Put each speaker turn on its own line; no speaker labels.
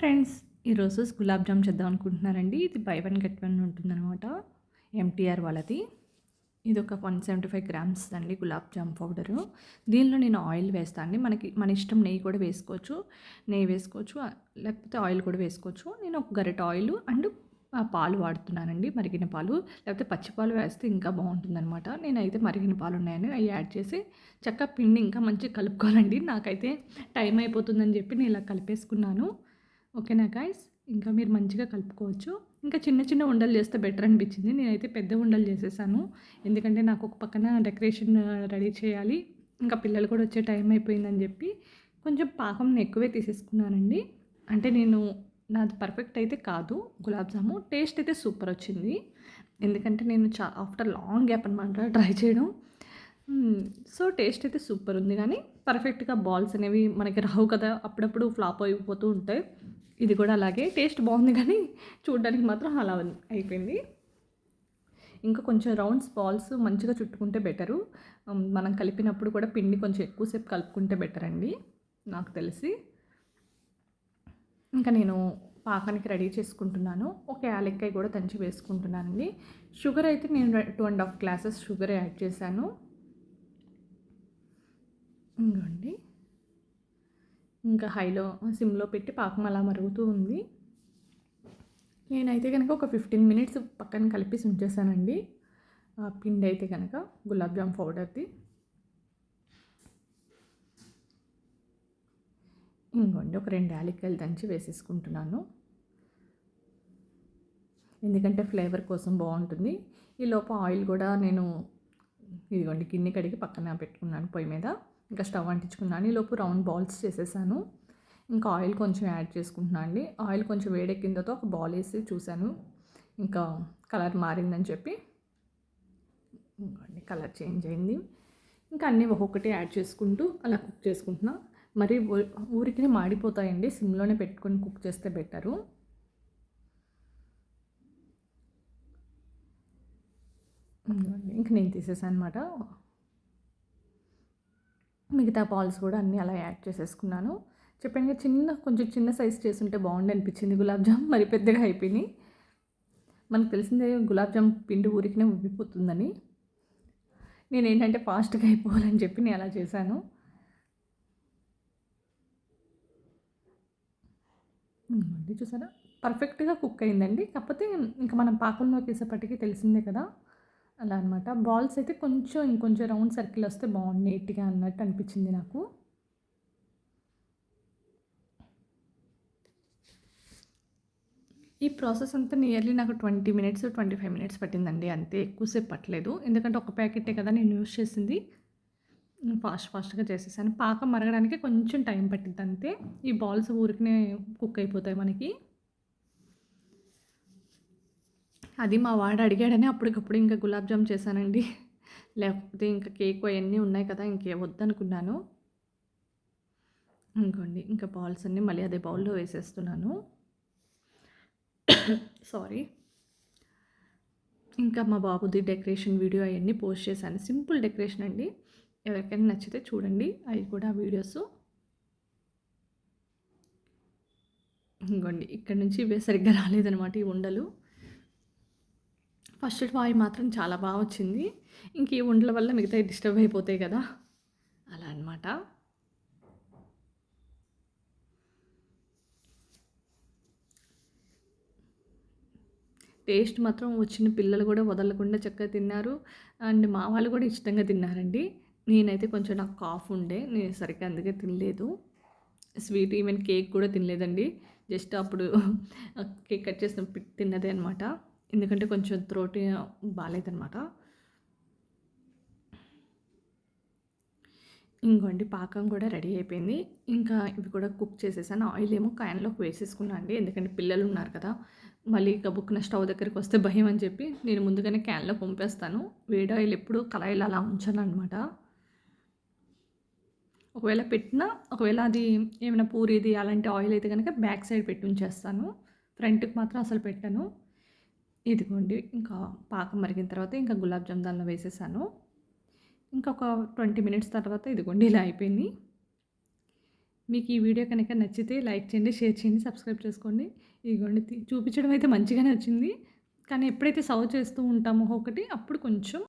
Friends ఈరోజు గులాబ్ జామ్ చేద్దాం అనుకుంటున్నారండి. ఇది బై వన్ గెట్ వన్ ఉంటుందన్నమాట. ఎంటీఆర్ వాళ్ళది. ఇది ఒక వన్ సెవెంటీ ఫైవ్ గ్రామ్స్ అండి గులాబ్ జామ్ పౌడరు. దీనిలో నేను ఆయిల్ వేస్తాను అండి. మనకి మన ఇష్టం నెయ్యి కూడా వేసుకోవచ్చు. నెయ్యి వేసుకోవచ్చు. లేకపోతే ఆయిల్ కూడా వేసుకోవచ్చు. నేను ఒక గరిట ఆయిల్ అండ్ పాలు వాడుతున్నానండి మరిగిన పాలు. లేకపోతే పచ్చి పాలు వేస్తే ఇంకా బాగుంటుందన్నమాట. నేనైతే మరిగిన పాలు ఉన్నాయని అవి యాడ్ చేసి చక్క పిండి ఇంకా మంచిగా కలుపుకోవాలండి. నాకైతే టైం అయిపోతుందని చెప్పి నేను ఇలా కలిపేసుకున్నాను. ఓకేనా గాయస్ ఇంకా మీరు మంచిగా కలుపుకోవచ్చు. ఇంకా చిన్న చిన్న ఉండలు చేస్తే బెటర్ అనిపించింది. నేనైతే పెద్ద ఉండలు చేసేసాను. ఎందుకంటే నాకు ఒక పక్కన డెకరేషన్ రెడీ చేయాలి. ఇంకా పిల్లలు కూడా వచ్చే టైం అయిపోయిందని చెప్పి కొంచెం పాకం ఎక్కువే తీసేసుకున్నానండి. అంటే నేను నాది పర్ఫెక్ట్ అయితే కాదు. గులాబ్ జాము. టేస్ట్ అయితే సూపర్ వచ్చింది. ఎందుకంటే నేను చా ఆఫ్టర్ లాంగ్ గ్యాప్ అనమాట ట్రై చేయడం. సో టేస్ట్ అయితే సూపర్ ఉంది. కానీ పర్ఫెక్ట్గా బాల్స్ అనేవి మనకి రావు కదా. అప్పుడప్పుడు ఫ్లాప్ అయిపోతూ ఉంటాయి. ఇది కూడా అలాగే. టేస్ట్ బాగుంది కానీ చూడడానికి మాత్రం అలా అయిపోయింది. ఇంకా కొంచెం రౌండ్స్ బాల్స్ మంచిగా చుట్టుకుంటే బెటరు. మనం కలిపినప్పుడు కూడా పిండి కొంచెం ఎక్కువసేపు కలుపుకుంటే బెటర్ అండి నాకు తెలిసి. ఇంకా నేను పాకానికి రెడీ చేసుకుంటున్నాను. ఒక యాలక్కాయ కూడా దంచి వేసుకుంటున్నానండి. షుగర్ అయితే నేను two and half glasses sugar add చేశాను. ఇంకోండి ఇంకా హైలో సిమ్లో పెట్టి పాకం అలా మరుగుతూ ఉంది. నేనైతే కనుక ఒక ఫిఫ్టీన్ మినిట్స్ పక్కన కలిపి ఉంచేసానండి పిండి అయితే కనుక గులాబ్ జామ్ పౌడర్ది. ఇంకోండి ఒక రెండు యాలక్కాయలు దంచి వేసేసుకుంటున్నాను. ఎందుకంటే ఫ్లేవర్ కోసం బాగుంటుంది. ఈ లోపు ఆయిల్ కూడా నేను ఇదిగోండి గిన్నె కడిగి పక్కన పెట్టుకున్నాను పొయ్యి మీద. ఇంకా స్టవ్ అంటించుకున్నాను ఈ లోపు రౌండ్ బాల్స్ చేసేసాను. ఇంకా ఆయిల్ కొంచెం యాడ్ చేసుకుంటున్నాను అండి. ఆయిల్ కొంచెం వేడెక్కిన తర్వాత ఒక బాల్ వేసి చూశాను. ఇంకా కలర్ మారిందని చెప్పి ఇంకోండి కలర్ చేంజ్ అయింది. ఇంకా అన్నీ ఒక్కొక్కటి యాడ్ చేసుకుంటూ అలా కుక్ చేసుకుంటున్నా. మరి ఊరికి మాడిపోతాయండి. సిమ్లోనే పెట్టుకొని కుక్ చేస్తే బెటరు. ఇంక నేను తీసేసాను అనమాట మిగతా పాల్స్ కూడా అన్నీ అలా యాడ్ చేసేసుకున్నాను. చెప్పాను చిన్న కొంచెం చిన్న సైజ్ చేస్తుంటే బాగుండి అనిపించింది గులాబ్ జామ్ మరి పెద్దగా అయిపోయినాయి. మనకు తెలిసిందే గులాబ్ జామ్ పిండి ఊరికినే ఉబ్బిపోతుందని. నేను ఏంటంటే ఫాస్ట్గా అయిపోవాలని చెప్పి నేను అలా చేశాను. చూసారా? పర్ఫెక్ట్గా కుక్ అయిందండి. కాకపోతే ఇంకా మనం పాకంలోకి వేసేపటికి తెలిసిందే కదా. అలా అనమాట బాల్స్ అయితే కొంచెం ఇంకొంచెం రౌండ్ సర్కిల్ వస్తే బాగుంది నీట్గా అన్నట్టు అనిపించింది నాకు. ఈ ప్రాసెస్ అంతా నియర్లీ నాకు twenty minutes twenty five minutes పట్టిందండి. అంతే ఎక్కువసేపు పట్టలేదు. ఎందుకంటే ఒక ప్యాకెటే కదా నేను యూస్ చేసింది. ఫాస్ట్ ఫాస్ట్గా చేసేసాను. పాకం మరగడానికి కొంచెం టైం పట్టింది అంతే. ఈ బాల్స్ ఊరికనే కుక్ అయిపోతాయి మనకి. అది మా వాడు అడిగాడని అప్పటికప్పుడు ఇంకా గులాబ్ జామ్ చేశానండి. లేకపోతే ఇంకా కేక్ అవన్నీ ఉన్నాయి కదా ఇంకే వద్దనుకున్నాను. ఇంకోండి ఇంకా బాల్స్ అన్నీ మళ్ళీ అదే బౌల్లో వేసేస్తున్నాను. సారీ. ఇంకా మా బాబుది డెకరేషన్ వీడియో అవన్నీ పోస్ట్ చేశాను. సింపుల్ డెకరేషన్ అండి. ఎవరికైనా నచ్చితే చూడండి అవి కూడా వీడియోస్. ఇంకోండి ఇక్కడ నుంచి ఇవే సరిగ్గా రాలేదనమాట ఈ ఉండలు. ఫస్ట్ వాయి మాత్రం చాలా బాగా వచ్చింది. ఇంక ఈ ఉండల వల్ల మిగతా డిస్టర్బ్ అయిపోతాయి కదా. అలా అనమాట టేస్ట్ మాత్రం వచ్చిన పిల్లలు కూడా వదలకుండా చక్కగా తిన్నారు. అండ్ మా వాళ్ళు కూడా ఇష్టంగా తిన్నారండి. నేనైతే కొంచెం నాకు కాఫ్ ఉండే నేను సరిగ్గా అందుకే తినలేదు. స్వీట్ ఈవెన్ కేక్ కూడా తినలేదండి. జస్ట్ అప్పుడు కేక్ కట్ చేసిన తిన్నదే అనమాట ఎందుకంటే కొంచెం త్రోట్ బాగాలేదనమాట ఇంకోండి పాకం కూడా రెడీ అయిపోయింది. ఇంకా ఇవి కూడా కుక్ చేసేసాను. ఆయిల్ ఏమో కాయన్లోకి వేసేసుకున్నాను అండి. ఎందుకంటే పిల్లలు ఉన్నారు కదా. మళ్ళీ ఇక బుక్న స్టవ్ దగ్గరికి వస్తే భయం అని చెప్పి నేను ముందుగానే క్యాన్లో పంపేస్తాను. వేడి ఆయిల్ ఎప్పుడు కళాయిలు అలా ఉంచాను అనమాట ఒకవేళ పెట్టినా ఒకవేళ అది ఏమైనా పూరిది అలాంటి ఆయిల్ అయితే కనుక బ్యాక్ సైడ్ పెట్టి ఉంచేస్తాను. ఫ్రంట్కి మాత్రం అసలు పెట్టాను. ఇదిగోండి ఇంకా పాకం మరిగిన తర్వాత ఇంకా గులాబ్ జామ్ దానిలో వేసేసాను. ఇంకా ఒక ట్వంటీ మినిట్స్ తర్వాత ఇదిగోండి ఇలా అయిపోయింది. మీకు ఈ వీడియో కనుక నచ్చితే లైక్ చేయండి షేర్ చేయండి సబ్స్క్రైబ్ చేసుకోండి. ఇదిగోండి చూపించడం అయితే మంచిగానే వచ్చింది. కానీ ఎప్పుడైతే సర్వ్ చేస్తూ ఉంటామో ఒకటి అప్పుడు కొంచెం